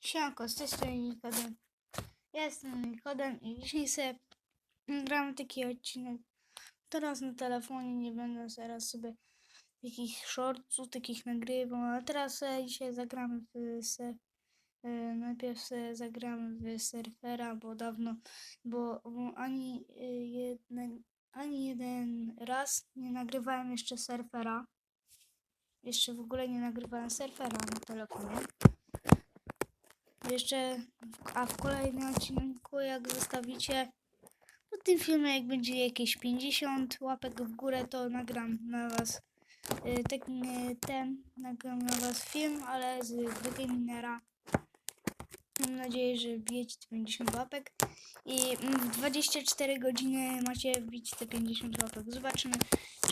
Siemko, z tej strony Nikodem. Ja jestem Nikodem i dzisiaj sobie gram taki odcinek. Teraz na telefonie nie będę teraz sobie takich shortsów, takich nagrywał, a teraz dzisiaj zagramy w se, e, najpierw sobie zagramy w surfera, bo dawno, bo, bo ani e, jeden, ani jeden raz nie nagrywałem jeszcze surfera. Jeszcze w ogóle nie nagrywałem surfera na telefonie. Jeszcze, a w kolejnym odcinku, jak zostawicie pod tym filmem, jak będzie jakieś 50 łapek w górę, to nagram na was tak, ten, nagram na was film, ale z gry Gaminera. Mam nadzieję, że wbijecie te 50 łapek i mm, w 24 godziny macie wbić te 50 łapek. Zobaczymy,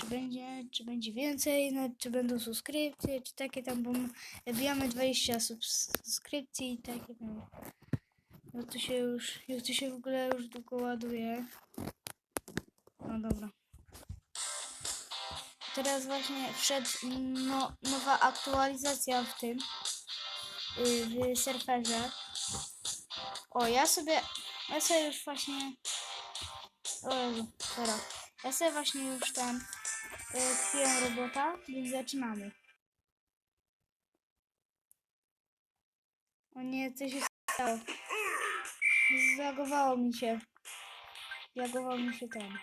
czy będzie, czy będzie więcej, no, czy będą subskrypcje, czy takie tam, bo my wbijamy 20 subs- subskrypcji i takie tam. No to się już, już to się w ogóle już długo ładuje. No dobra. Teraz właśnie wszedł no, nowa aktualizacja w tym, w surferze. O, ja sobie, ja sobie już właśnie, o Jezu, teraz. Ja sobie właśnie już tam yy, kupiłem robota, więc zaczynamy. O nie, co się stało? Zlagowało mi się. Zlagował mi się ten.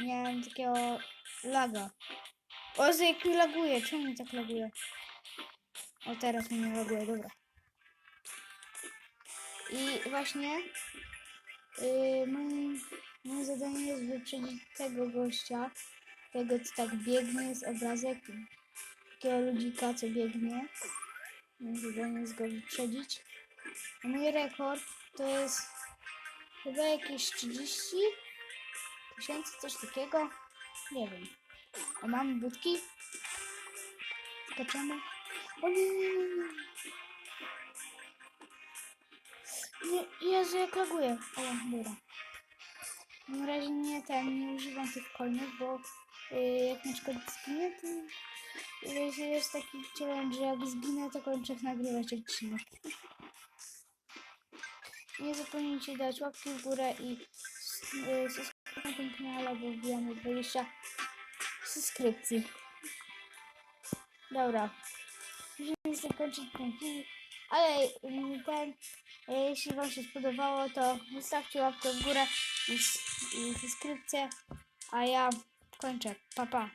Miałem takiego laga. O, jak laguje. Czemu tak laguje? O, teraz mi nie laguje, dobra. I właśnie yy, moim, moje zadanie jest wyprzedzić tego gościa, tego co tak biegnie, jest obrazek takiego ludzika, co biegnie. Moje zadanie jest go wyprzedzić. A mój rekord to jest chyba jakieś 30 tysięcy, coś takiego. Nie wiem. A mamy budki? Skaczemy. Nie, Jezu, jak laguje. O, dobra. Na razie nie ten, nie używam tych coinów, bo yy, jak na przykład zginę, to yy, jest taki challenge, że jak zginę, to kończę nagrywać odcinek. Nie zapomnijcie dać łapki w górę i y, subskrypcji na kanale, bo wbijamy 20 subskrypcji. Dobra. Musimy zakończyć ten film, ale ten, jeśli Wam się spodobało, to zostawcie łapkę w górę i subskrypcję, a ja kończę. Pa, pa.